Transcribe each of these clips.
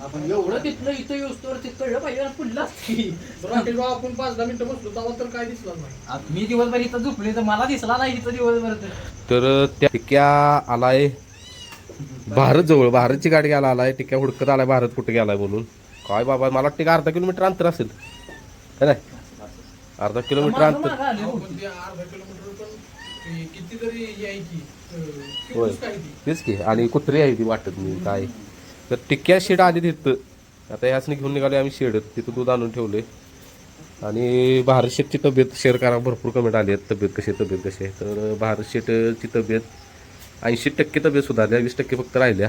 आपण एवढं तिथलं इथं येऊस्तोवर ते कळलं पाहिजे ना पुढलं आपण पाच दहा मिनिटं बसलो तेव्हा तर काय दिसलं नाही. मी दिवसभर इथं झोपले तर मला दिसला नाही इथं दिवसभर तर. तर त्या टिक्या आलाय. भारत जवळ भारतची गाडी घ्यायला आलाय. टिक्या हुडकत आलाय भारत कुठे गेलाय म्हणून काय बाबा मला वाटतं का अर्धा किलोमीटर अंतर असेल. है नाही अर्धा किलोमीटर अंतर. मागं आले. हो. पण ते अर्धा किलोमीटर पण ते कितीतरी यायची अं, होय. तेच की आणि कुत्री आहे ती वाटत नाही काय? तर टिक्क्या शेड आली तिथं आता ह्याचने घेऊन निघाले आम्ही शेड. तिथं दूध आणून ठेवले आणि भारत शेटची तब्येत शेअर करा भरपूर कमेंट आली आहेत तब्येत कशी तब्येत कशी आहे. तर भारत शेटची तब्येत ऐंशी टक्के तब्येत सुधारल्या वीस टक्के फक्त राहिल्या.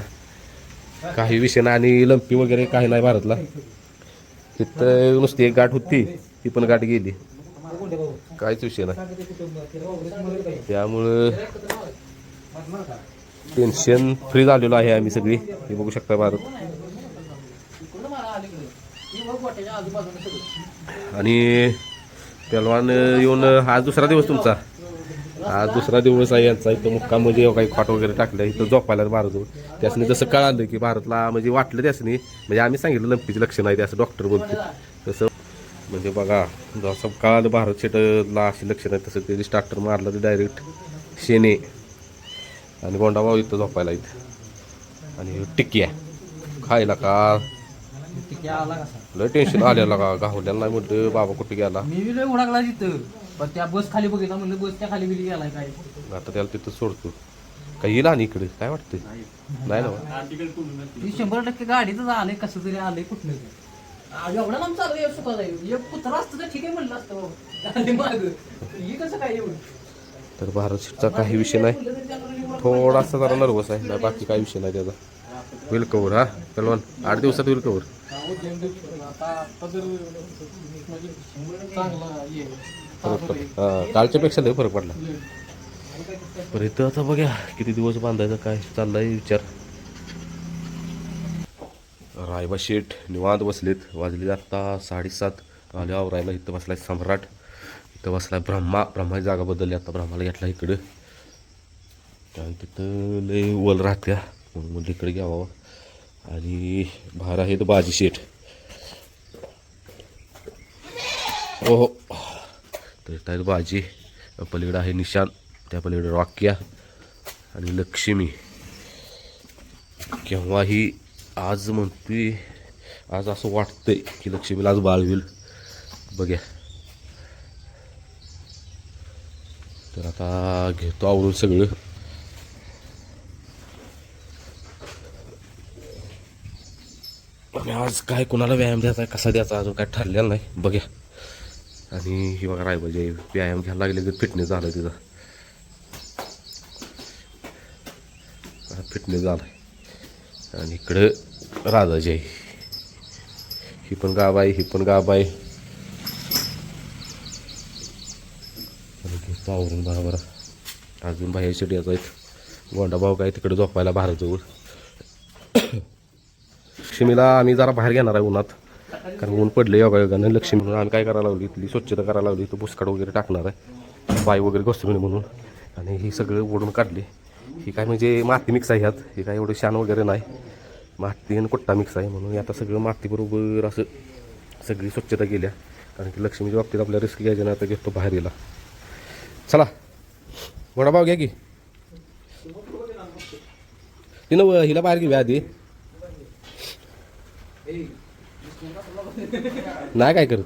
काही विषय नाही. आणि लंपी वगैरे काही नाही भारतला. तिथं नुसती एक गाठ होती. ती पण गाठ गेली. काहीच विषय नाही. त्यामुळं टेन्शन फ्री झालेलो आहे आम्ही सगळी. हे बघू शकता भारत. आणि पेलवान येऊन आज दुसरा दिवस तुमचा. आज दुसरा दिवस आहे यांचा. इथं मुक्काम म्हणजे काही खाट वगैरे टाकलं. इथं झोपायला भारत त्यासनी जसं कळालं की भारतला म्हणजे वाटलं त्यासनी म्हणजे आम्ही सांगितलं लंपीचे लक्षण आहे असं डॉक्टर बोलतो तसं म्हणजे बघा जसं कळालं भारत शेटला अशी लक्षण आहे तसं ते स्टार्टर मारलं ते डायरेक्ट शेने. आणि गोंडाभाऊ इथं झोपायला इथं आणि टिक्या खायला का? आला लय टेन्शन आलेलं का? गावल्याला नाही म्हटलं बाबा कुठे गेला? मी बी लय उडाकला तिथं. पण त्या बस खाली बघितला म्हणलं बसच्या खाली बिली गेलाय काय? आता त्याला तिथं सोडतो. काय येईल आणि इकडे? काय वाटतंय? नाही. ना ती शंभर टक्के गाडीतच आलंय कसं तरी आलंय कुठलं एवढा लांब चालू सुखा जाईल. एक कुत्रा असतं तर ठीक आहे म्हणलं असतं बाबा. माग. ही कसं काय एवढं? तर भारत शीटचा काही विषय नाही. थोडासा जरा नर्वस आहे. नाही बाकी काही विषय नाही त्याचा. होईल कवर हा? पलवान आठ दिवसात होईल कवर फरक पडला. हा कालच्या लय फरक पडला. बरं इथं आता बघा किती दिवस बांधायचं काय चाललाय विचार. रायबा शेठ निवांत बसलेत. वाजले आता साडेसात. आले आवरायला इथं बसलाय सम्राट. इथं बसलाय ब्रह्मा. ब्रह्माची जागा बदलली आता ब्रह्माला घेतला इकडं. कारण तिथं लय वल राहत्या. म्हणून इकडे घ्यावा आणि बाहेर आहेत बाजी शेठ. हो तर इथं बाजी. पलीकडे आहे निशान. त्या पलीकडे वाक्या आणि लक्ष्मी. केव्हाही आज म्हणते आज असं वाटतंय की लक्ष्मीला आज बाळ होईल. बघ्या. तर आता घेतो आवडून सगळं आणि आज काय कोणाला व्यायाम द्यायचा आहे कसा द्यायचा अजून काय ठरलेलं नाही. बघ्या. आणि ही बघा राय व्यायाम घ्यायला लागले की फिटनेस झाला तिचा फिटनेस झाला आणि इकडं राधाजी आहे. ही पण गाव आहे ही पण गाव आहे. आणि बरोबर अजून बाहेर शेट आहेत. गोंडा भाऊ काय तिकडे झोपायला भारतजवळ लक्ष्मीला आम्ही जरा बाहेर घेणार आहे उन्हात. कारण ऊन पडले योगायोगाने लक्ष्मी म्हणून आम्ही काय करायला लावली? इथली स्वच्छता करायला लावली. इथं बुसकाट वगैरे टाकणार आहे. बाई वगैरे घसरून म्हणून. आणि ही सगळं ओढून काढली. ही काय म्हणजे माती मिक्स आहे ह्यात. हे काय एवढं शान वगैरे नाही. माती आणि कुट्टा मिक्स आहे म्हणून. आता सगळं मातीबरोबर असं सगळी स्वच्छता केल्या. कारण की लक्ष्मीच्या बाबतीत आपल्या रिस्क घ्यायचे नाही. आता घेतो बाहेर येला चला. भाव घ्या की. तिनं हिला बाहेर घेऊया आधी. नाही काय करत.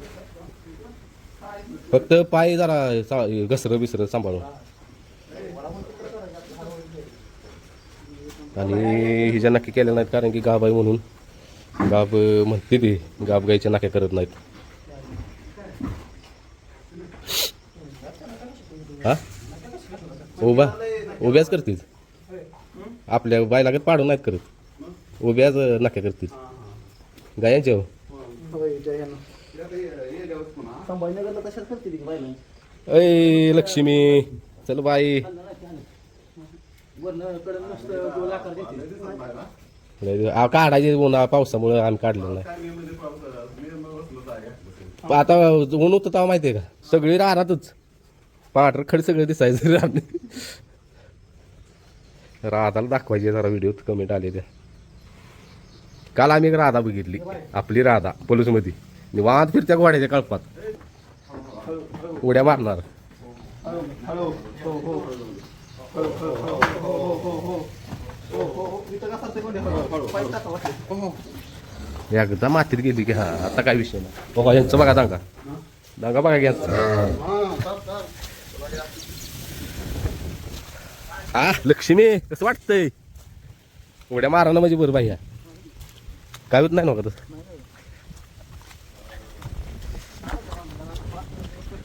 फक्त पाय जरा घसर घसरं बिसरं सांभाळून. आणि हिच्या नक्की केल्या नाहीत कारण की गाब आहे म्हणून. गाब म्हणते ती गाब गायच्या नाक्या करत नाहीत. हा? उभा उभ्याच करतील. आपल्या बायलागत पाडून नाहीत करत. उभ्याच नाक्या करतील. गायांच्या हो अय लक्ष्मी चल बाई. काढायचे उन्हा पावसामुळे आम्ही काढलेलं नाही. आता ऊन होतं तेव्हा माहितीये का? सगळी राहतच पांढरं खड सगळं दिसायचं राहत राधाला दाखवायचे जरा व्हिडिओत कमेंट आले त्या काल आम्ही एक राधा बघितली. आपली राधा पोलीसमध्ये. निवांत फिरत्या घोड्याच्या कळपात. उड्या मारणार. एकदा मातीत गेली की हा आता काय विषय नाही. बघा यांचं बघा दांगा. दांगा बघा घ्यायचा हा लक्ष्मी कसं वाटतंय? उड्या मारायला म्हणजे बरं बाई काय होत नाही ना का तसं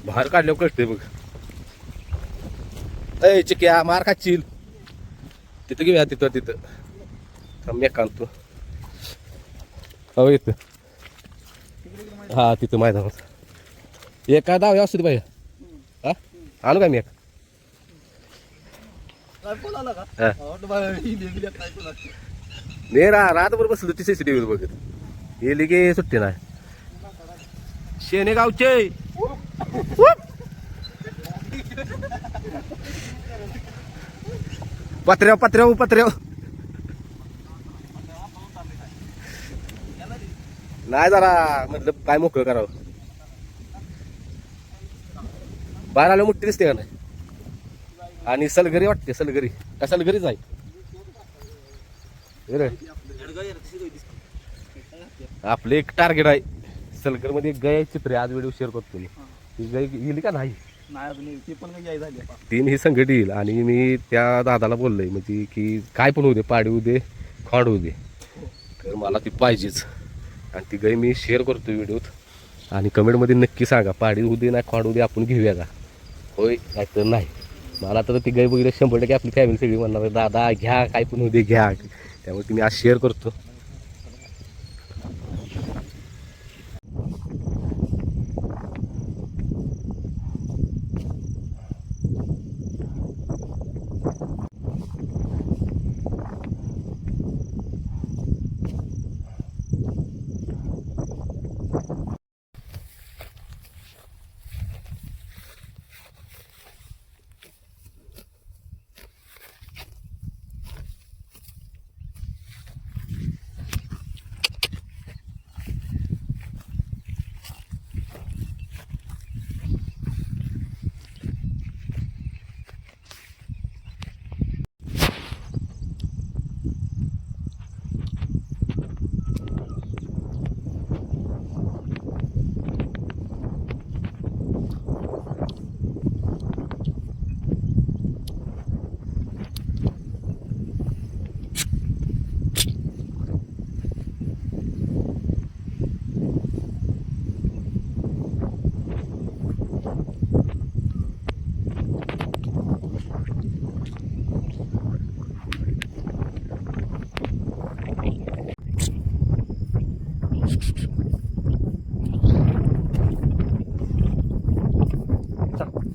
बाहेर काढल्यावर कळतंय बघ. ए चिक्या मार खाचील तिथं घेऊया तिथं तिथं. थांब मी काढतो हो इथं. हा तिथं मैदानात. एक काय दाव असू दे बाई. हा? आणू काय मी एक? हा. नाही रा रातभर बसलो ती सीसीटीव्ही बघत. गेली की सुट्टी नाही. शेने गावचे पत्र्याव पत्र्याव पत्र्याव नाही जरा म्हटलं काय मोकळं करावं. बाहेर आलं मोठी दिसते का नाही? आणि सलगरी वाटते सलगरी. का सलगरीच आहे. आपलं एक टार्गेट आहे. सलगरमध्ये गाय चित्र आज व्हिडिओ शेअर करतो मी. ती गाय गेली का नाही? तीन ही संकट येईल आणि मी त्या दादाला बोललोय म्हणजे की काय पण होऊ दे पाडी होऊ दे खोंड होऊ दे. तर मला ती पाहिजेच. आणि ती गाय मी शेअर करतो व्हिडिओत आणि कमेंटमध्ये नक्की सांगा पाडी होऊ दे नाही खोंड होऊ दे आपण घेऊया का? होय काय तर नाही. मला तर ती गाय बघितलं शंभर टक्के आपली फॅमिली सगळी म्हणणार दादा घ्या काय पण होऊ दे घ्या. त्यामुळे तुम्ही आज शेअर करतो.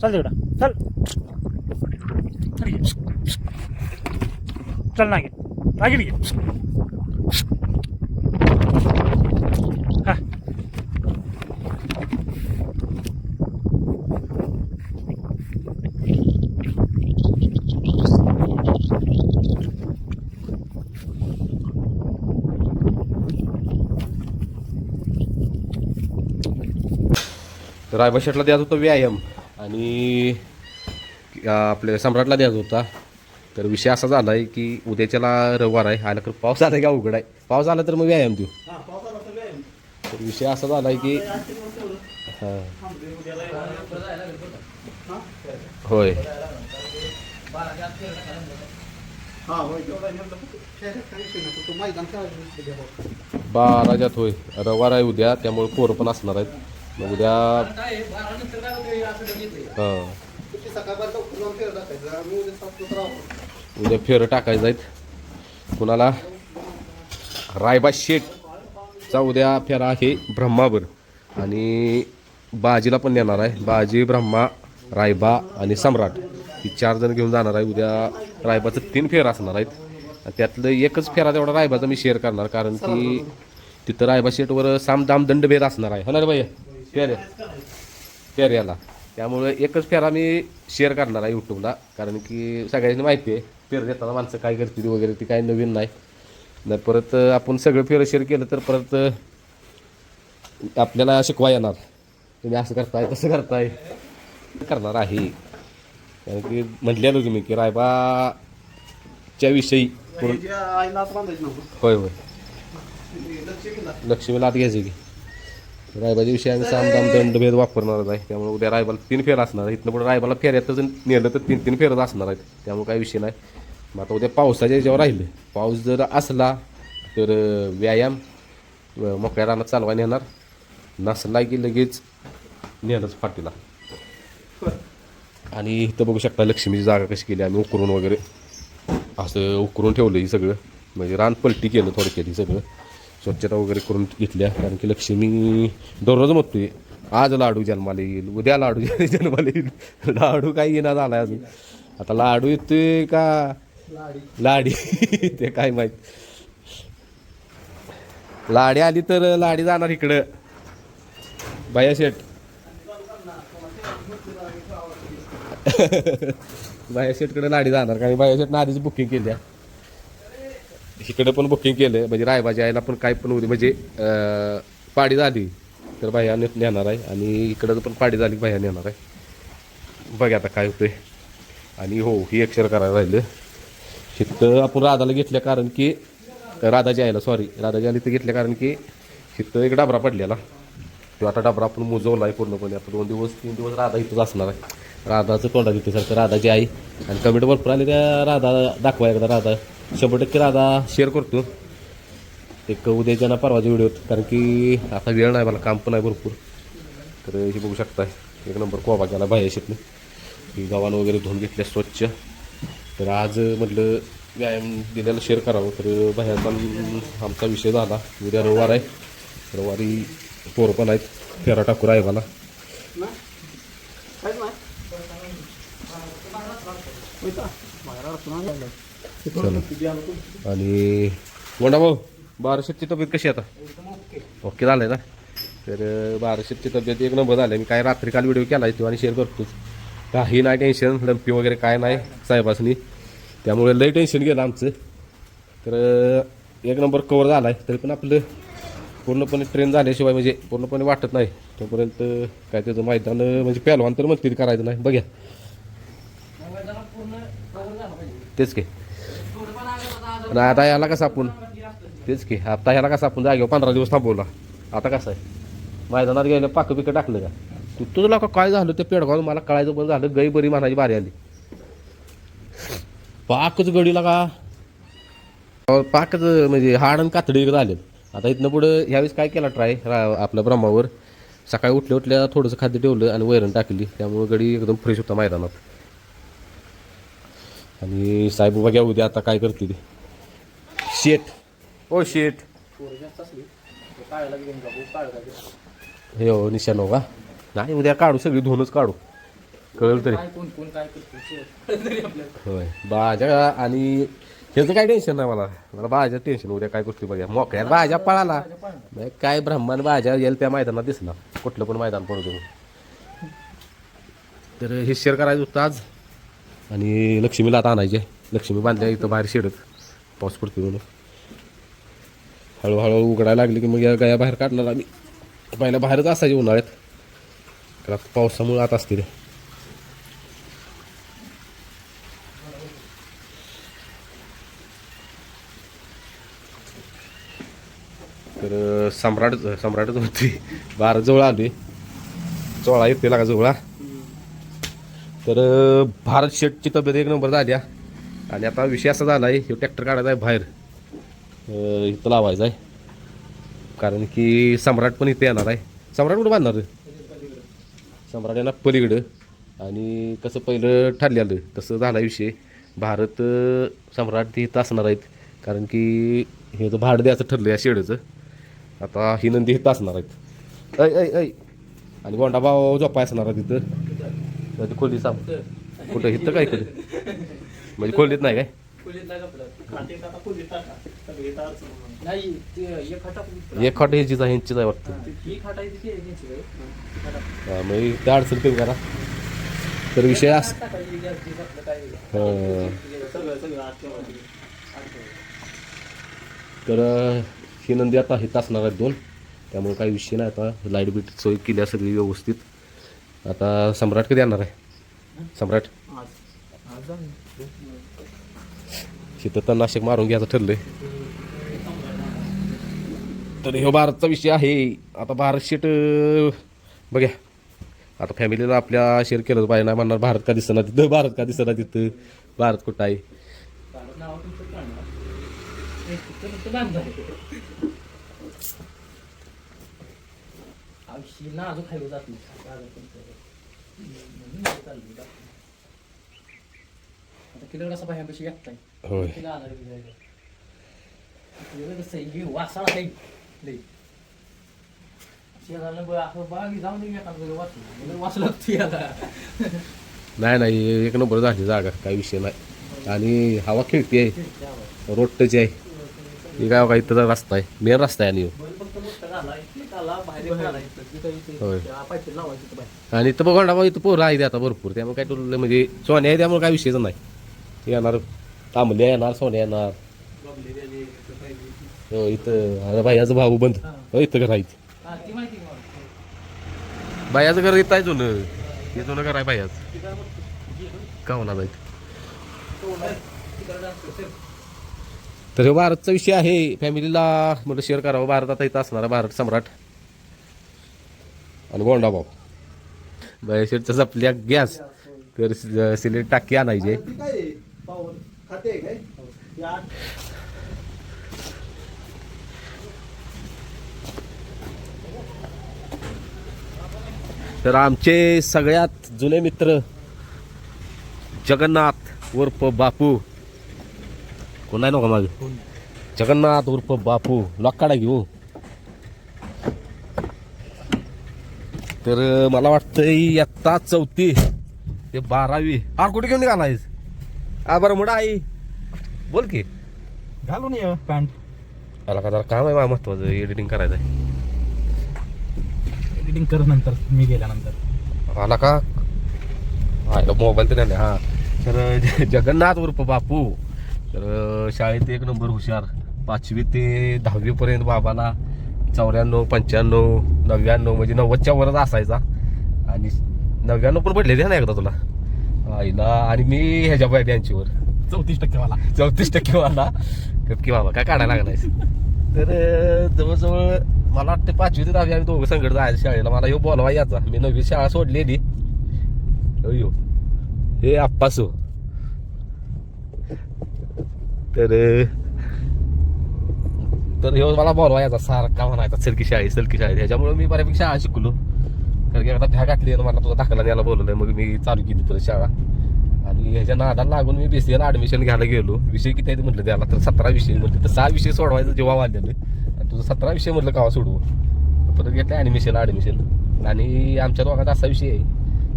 चल तिकडं. चल. चल ये. चल ना घे रागील घे हा. रायबा शेटला द्यायचा होता व्यायाम. आणि आपल्या सम्राटला द्यायचा होता. तर विषय असा झाला आहे की उद्याच्याला रविवार आहे. आला तर पाऊस आला का अवघड आहे? पाऊस आला तर मग व्यायाम देऊ. तर विषय असा झाला आहे की हां. होय. हा होय. तो मैदान खेळायचं बाराच्यात होय. रविवार आहे उद्या त्यामुळे पोरं पण असणार आहेत. मग उद्या हां. उद्या फेर फेरं टाकायचं आहेत. कुणाला? रायबा शेठचा उद्या फेरा आहे ब्रह्मावर. आणि बाजीला पण नेणार आहे. बाजी ब्रह्मा रायबा आणि सम्राट. ही चार जण घेऊन जाणार आहे. उद्या रायबाचं तीन फेर असणार आहेत. त्यातलं एकच फेरा तेवढा रायबाचा मी शेअर करणार. कारण की तिथं रायबा शेटवर साम दाम दंडभेद असणार आहे. हो ना रे बाई? फेऱ्या फेऱ्याला त्यामुळे एकच फेरा मी शेअर करणार आहे यूट्यूबला कारण की सगळ्यांनी माहिती आहे फेर देताना माणसं काय करतील वगैरे ती काही नवीन नाही. नाही परत आपण सगळं फेरशेर केलं तर परत आपल्याला शिकवा येणार. तुम्ही असं करताय तसं करताय. करणार आहे. कारण की म्हटलेलं तुम्ही की रायबाच्या विषयी होय होय. लक्ष्मीला आत घ्यायचं की. रायबाच्या विषयी आम्ही सामदाम दंडभेद वापरणारच आहे त्यामुळे उद्या रायबाला तीन फेर असणार आहे इथनं पुढे रायबाला फेऱ्यातच नेलं तर तीन तीन फेरच असणार आहेत. त्यामुळे काही विषय नाही. मग आता उद्या पावसाच्या याच्यावर राहिलं. पाऊस जर असला तर व्यायाम मोकळ्या रानात चालवा नेणार. नसला की लगेच नेलंच फाटीला. आणि इथं बघू शकता लक्ष्मीची जागा कशी केली. आम्ही उकरून वगैरे असं उकरून ठेवलं ही सगळं. म्हणजे रान पलटी केलं थोडक्यात ही सगळं. स्वच्छता वगैरे करून घेतल्या. कारण की लक्ष्मी दररोज म्हणतोय आज लाडू जन्माला येईल उद्या लाडू जन्माला येईल. लाडू काही येणार आला अजून. आता लाडू येतोय का? लाडी. ते काय माहीत. लाडी आली तर लाडी जाणार इकडं. बाया शेट बाया शेटकडे लाडी जाणार. कारण बाया शेटनं आधीच बुकिंग केली आहे. इकडे पण बुकिंग केलं म्हणजे रायबाजी आईला पण काय पण उद्या म्हणजे पाडी झाली तर बाह्या ने- नेणार आहे. आणि इकडं पण पाडी झाली बाह्या नेणार आहे. बघा आता काय होतंय. आणि हो ही अक्षर करायला राहिलं. शिकतं आपण राधाला घेतल्या कारण की राधाजी आईला सॉरी राधाजी आली इथं घेतल्या कारण की शिकतं एक डाबरा पडलेला. तो आता डाबरा आपण मुजवला आहे पूर्णपणे. आता दोन दिवस तीन दिवस राधा इथंच असणार आहे. राधाचं तोंडा तिथं सारखं राधाची आई. आणि कमेंट भरपूर आले त्या राधा दाखवा एकदा राधा. शंभर टक्के दादा शेअर करतो एक उद्याच्या ना परवाच्या व्हिडिओत कारण की आता वेळ नाही मला काम पण आहे भरपूर. तर हे बघू शकता एक नंबर कोबा केला बाहेर शेतने. ही गव्हाण वगैरे धुवून घेतल्या स्वच्छ. तर आज म्हटलं व्यायाम दिलेला शेअर करावं. तर बाहेरचा आमचा विषय झाला. उद्या रविवार आहे. रविवारी पोरं पण आहेत. फेरा टाकूर आहे मला चला. आणि मोठा भाऊ बाराशेची तब्येत कशी आहे आता? ओके झालंय ना? तर बाराशेची तब्येत एक नंबर झाली मी काय रात्री काल व्हिडिओ केला तो आणि शेअर करतोच. काही नाही टेन्शन लंपी वगैरे काय नाही साहेबासनी. त्यामुळे लई टेन्शन गेलं आमचं. तर एक नंबर कवर झाला आहे तरी पण आपलं पूर्णपणे ट्रेन झाल्याशिवाय म्हणजे पूर्णपणे वाटत नाही. तोपर्यंत काय त्याचं मैदान म्हणजे पहिलवान तर म्हणतील करायचं नाही. बघ्या. तेच काय आणि आता याला कसं आपण तेच की आता ह्याला कसं आपण जागेवर पंधरा दिवस थांबवला. आता कसं आहे? मैदानात गेलं पाकं पिकं टाकलं का? तू तुझं लोक काय झालं ते पेडगाव मला कळायचं पण झालं गई बरी म्हणायची बारी आली. पाकच गडीला का? पाकच म्हणजे हाड आणि कातडी झाले आता इथनं पुढं ह्यावेळेस काय केला ट्राय? आपल्या ब्रह्मावर. सकाळी उठल्या उठल्या थोडंसं खाद्य ठेवलं आणि वैरण टाकली. त्यामुळे गडी एकदम फ्रेश होता मैदानात. आणि साहेब बघ्या उद्या आता काय करते ते शेट ओ शेट हे हो निशानो का? नाही उद्या काढू सगळी धुवूनच काढू. कळलं तरी. होय भाज्या आणि ह्याचं काय टेन्शन नाही मला. मला भाज्या टेन्शन उद्या काय गोष्टी बघा मोकळ्यात भाज्या पळाला. नाही काय ब्रह्मांड भाज्या येईल त्या मैदानात दिसला. कुठलं पण मैदान पडू दे तर हे शेअर करायचं होतं आज. आणि लक्ष्मीला आता आणायचे लक्ष्मी बांधल्या इथं बाहेर शेडत. पाऊस पडतो म्हणून. हळूहळू उघडायला लागली की मग या गया बाहेर काढणार आम्ही. पहिल्या बाहेरच असायचे उन्हाळ्यात. तर आता पावसामुळे आत असतील. तर सम्राट सम्राटच होती बारा जवळ आली. चोळा येते लागा जवळा. तर भारत शेटची तब्येत एक नंबर झाल्या आणि आता विषय असा झाला आहे हे ट्रॅक्टर काढायचा आहे बाहेर. इथं लावायचं आहे. कारण की सम्राट पण इथे येणार आहे. सम्राट कुठं बांधणार? सम्राट येणार पलीकडं. आणि कसं पहिलं ठरलेलं तसं झाला विषय. भारत सम्राट ते इथं असणार आहेत. कारण की हे तर भाडं द्यायचं ठरलं या शेडचं. आता ही नंदी इथं असणार आहेत. ऐ ऐ ऐ. आणि गोंडाभाव झोपाय असणार आहे तिथं तर खोली सांग कुठं? इथं काय कुठे म्हणजे खोलीत नाही काय? नाही ते एक खाटा एक खाट ह्याचीच आहे ह्यांचीच आहे वाटतं. ही खाटा आहे ती घ्यायची काय हा, मग त्या अडचण कमी करा तर विषय अस टाकायची गॅस बीस आपलं काय हं. सगळं सगळं आत ठेवायचं. तर अं, ही नंदी आता हे असणार आहेत दोन. त्यामुळे काही विषय नाही आता. लाइट बीट सोय केली आहे सगळी व्यवस्थित. आता सम्राट कधी येणार आहे? सम्राट? तिथं तर नाशिक मारून घ्यायचं ठरलंय. तर ह्यो भारतचा विषय आहे आता भारत शीट बघ्या आता फॅमिलीला आपल्या शेअर केलंच पाहिजे नाही म्हणणार भारत का दिसना तिथं भारत का दिसना तिथं भारत कुठं आहे ना हे होय लई. नाही नाही एक नंबर झाली जागा काही विषय नाही आणि हवा खेळती आहे रोड टच आहे हे काय बघा इथं रस्ता आहे मेन रस्ता आहे आणि. आणि इथं बघा इथं पोरं आहे आता भरपूर त्यामुळे काय तुला म्हणजे सोन्या आहे त्यामुळे काय विषयच नाही येणार तांबल्या येणार सोन्या येणार इथं अरे भाईयाचं भाऊ बंद. इथं घर आहे. बायाचं घर येत आहे जुनं. हे जुनं घर आहे बायाचं का होणार सर. तर हे भारतचा विषय आहे. फॅमिलीला म्हटलं शेअर करावं. भारत आता इथं असणार भारत सम्राट. आणि गोंडाभाऊ बयाशेटचा आपल्या गॅस. तर सिलेंडर टाकी आणायचे तर आमचे सगळ्यात जुने मित्र जगन्नाथ उर्फ बापू. कोण आहे नका मागे? जगन्नाथ उर्फ बापू. लॉक काढा घेऊ. तर मला वाटतं इयत्ता चौथी ते बारावी. हा कुठे घेऊन निघालायस हा बरं मुडा आई. बोल की. घालून ये पॅन्ट. आला का जरा काम आहे मला महत्वाचं एडिटिंग करायचं आहे एडिटिंग कर नंतर मी गेल्यानंतर. आला का? मोबाईल तर नाही हा. तर ज- जगन्नाथ उर्फ बापू. तर शाळेत एक नंबर हुशार. पाचवी ते दहावी पर्यंत बाबाला चौऱ्याण्णव पंच्याण्णव नव्याण्णव म्हणजे नव्वदच्या वरच असायचा. आणि नव्याण्णव पण पडले ना एकदा तुला? आईला आणि मी ह्याच्या बाय बँचीवर चौतीस टक्के मला चौतीस टक्के मला की बाबा काय काढायला लागलायस? तर अं, जवळजवळ मला वाटतं पाचवी ते दहावी आम्ही दोघं संकट जायचं शाळेला. मला ह्यो बोलवा याचा. मी नववी शाळा सोडलेली. अयो. हे आप्पासो तर तर ह्यो मला बोलवा याचा. सारखा म्हणायचा सलकी शाळेत सलकी शाळेत. ह्याच्यामुळे मी बऱ्यापैकी शाळा शिकलो. कारण की एकदा भ्या घातली आणि मला तुझा दाखला द्यायला बोलवलं मग मी चालू केली परत शाळा. आणि ह्याच्या नादाला लागून मी बीसीएला ऍडमिशन घ्यायला गेलो. विषय किती आहे म्हटलं त्याला? तर सतरा विषय. म्हटलं तर सहा विषय सोडवायचा जेव्हा वाढलेलं तुझं सतरा विषय म्हटलं कावा सोडवू परत घेतलं ॲडमिशनला ॲडमिशन आणि आमच्या दोघांचा असा विषय आहे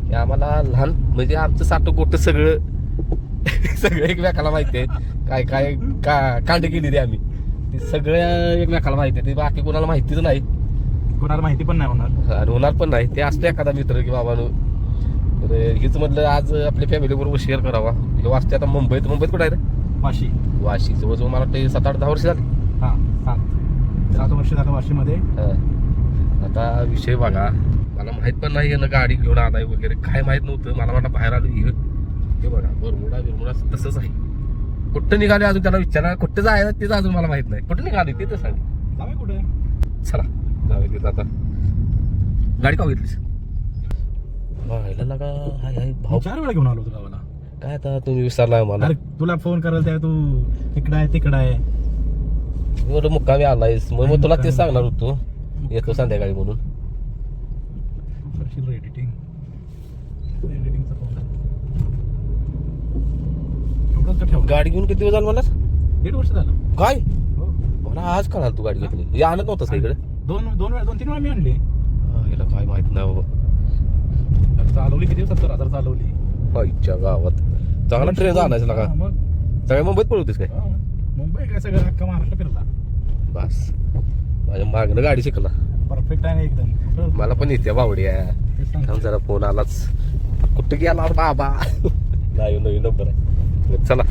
की आम्हाला लहान म्हणजे आमचं साठं गोट सगळं सगळं एकमेकाला माहिती आहे. काय काय का कांड केली ते आम्ही. ते सगळ्या एकमेकाला माहिती आहे. ते बाकी कोणाला माहितीच नाही. कोणाला माहिती पण नाही होणार. आणि होणार पण नाही. ते असतो एखादा मित्र की बाबा तर हेच म्हटलं आज आपल्या फॅमिली बरोबर शेअर करावा. हे वाचते आता मुंबईत. मुंबईत कुठं आहे रे? वाशी. वाशी. जवळजवळ मला वाटतं सात आठ दहा वर्ष झाली. हा सात. सात वर्ष झालं वाशीमध्ये हा. आता विषय बघा. मला माहीत पण नाही यानं गाडी घेऊन आलाय वगैरे. काय माहीत नव्हतं. मला वाटलं बाहेर आलो हे हे बघा बरमुडा बिरमुडा तसंच आहे. कुठं निघाले अजून त्याला विचारा. कुठं जायचं तेच अजून मला माहीत नाही. कुठं निघाले ते तर सांग जाऊया कुठे? चला जाऊया तिथं आता. गाडी का घेतलीस? व्हायला लागा. हाय हाय भाऊ. चार वेळा घेऊन आलो होतो गावाला. काय आता तुम्ही विसरलाय मला अरे तुला फोन करायला त्या तू इकडं आहे तिकडं आहे. एवढं मुक्कामी आलायस मग मग तुला तेच सांगणार होतो येतो संध्याकाळी म्हणून एडिटिंग गाडी घेऊन किती दिवस झाला मला दीड वर्ष झालं काय हो मला आज कळाल तू गाडी घेतली हे आणत नव्हतंस इकडे दोन दोन वेळा दोन तीन वेळा मी आणली याला काय माहीत नाही बाबा चालवली किती सत्तर हजार चालवली आईच्या गावात चांगला ट्रेन ना का मग सगळ्या मुंबईत पळवतेस काय मुंबई काय सगळं अख्खा महाराष्ट्र फिरला बस. माझ्या मागणं गाडी शिकला. परफेक्ट आहे एकदम. मला पण येते बावडी आहे. थांब जरा फोन आलाच. कुठं गेला बाबा? नाही नवीन नंबर आहे. चला.